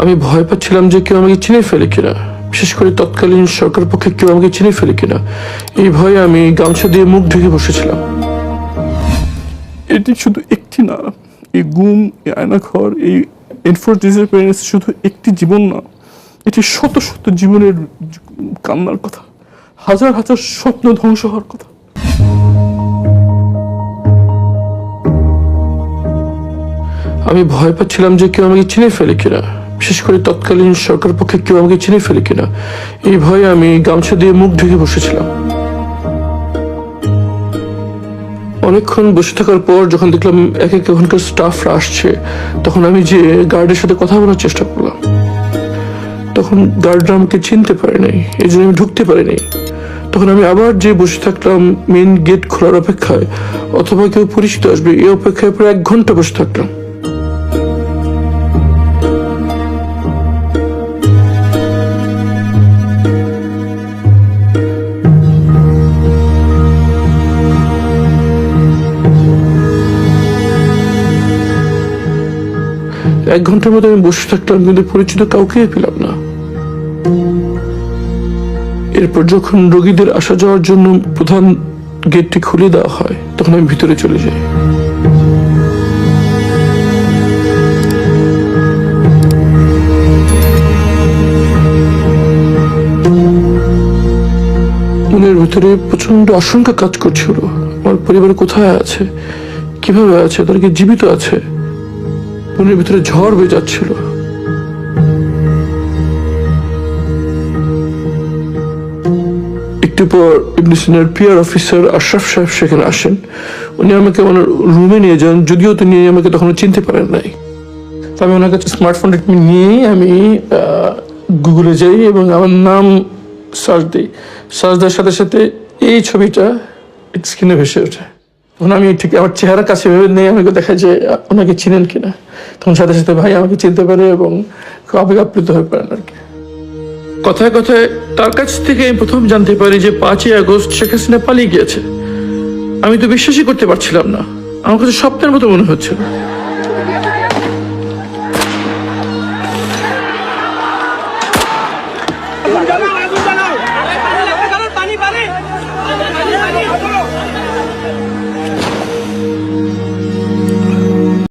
আমি ভয় পাচ্ছিলাম যে কেউ আমাকে চিনে ফেলে কিনা। বিশেষ করে তৎকালীন সরকার পক্ষে কেউ আমাকে চিনে ফেলে কিনা। এই ভয়ে আমি গামছা দিয়ে মুখ ঢেকে বসেছিলাম। এটি শুধু একটি না এই গুম এই আয়নাঘর এই এনফোর্স ডিসঅ্যাপিয়ারেন্স শুধু একটি জীবন না এটি শত শত জীবনের কান্নার কথা হাজার হাজার স্বপ্ন ধ্বংস হওয়ার কথা। আমি ভয় পাচ্ছিলাম যে কেউ আমাকে চিনে ফেলে কিনা। বিশেষ করে তৎকালীন সরকার পক্ষে কেউ আমাকে চিনে ফেলে কিনা? এই ভয়ে আমি গামছা দিয়ে মুখ ঢেকে বসেছিলাম। অনেকক্ষণ বসে থাকার পর যখন দেখলাম এক এক ওখানকার স্টাফরা আসছে, তখন আমি যে গার্ডের সাথে কথা বলার চেষ্টা করলাম। তখন গার্ডরা আমাকে চিনতে পারে নাই, এই জন্য আমি ঢুকতে পারিনি তখন আমি আবার যে বসে থাকলাম মেন গেট খোলার অপেক্ষায়, অথবা কেউ পরিচিত আসবে, এই অপেক্ষায় প্রায় এক ঘণ্টা বসে থাকলাম। এক ঘণ্টার মধ্যে আমি বসে থাকলাম কিন্তু পরিচিত কাউকে পেলাম না। এরপর যখন রোগীদের আসা যাওয়ার জন্য প্রধান গেটটি খুলে দেওয়া হয়, তখন আমি ভিতরে চলে যাই। মনের ভিতরে প্রচণ্ড আশঙ্কা কাজ করছিল। আমার পরিবার কোথায় আছে? কীভাবে আছে? তারা কি জীবিত আছে? মনের ভিতরে ঝড় বয়ে যাচ্ছিল। একটু পর ইবনে সিনার পিয়ার অফিসার আশরাফ সাহেব সেখানে আসেন। উনি আমাকে ওনার রুমে নিয়ে যান, যদিও তিনি আমাকে তখন চিনতে পারেন নাই। আমি ওনার কাছে স্মার্টফোনটা নিয়েই আমি গুগলে যাই এবং আমার নাম সার্চ দিই। সার্চ দেওয়ার সাথে সাথে এই ছবিটা স্ক্রিনে ভেসে ওঠে। তখন আমি ঠিক আমার চেহারা কাছে ভেবে নেই, আমাকে দেখা যে ওনাকে চিনেন কিনা। তখন সাথে সাথে ভাই আমাকে চিনতে পারে এবং আবেগ আপ্লুত হয়ে পারেন আর কি। কথায় কথায় তার কাছ থেকে আমি প্রথম জানতে পারি যে পাঁচই আগস্ট শেখ হাসিনা পালিয়ে গিয়েছে। আমি তো বিশ্বাসই করতে পারছিলাম না। আমার কাছে স্বপ্নের মতো মনে হচ্ছিল। না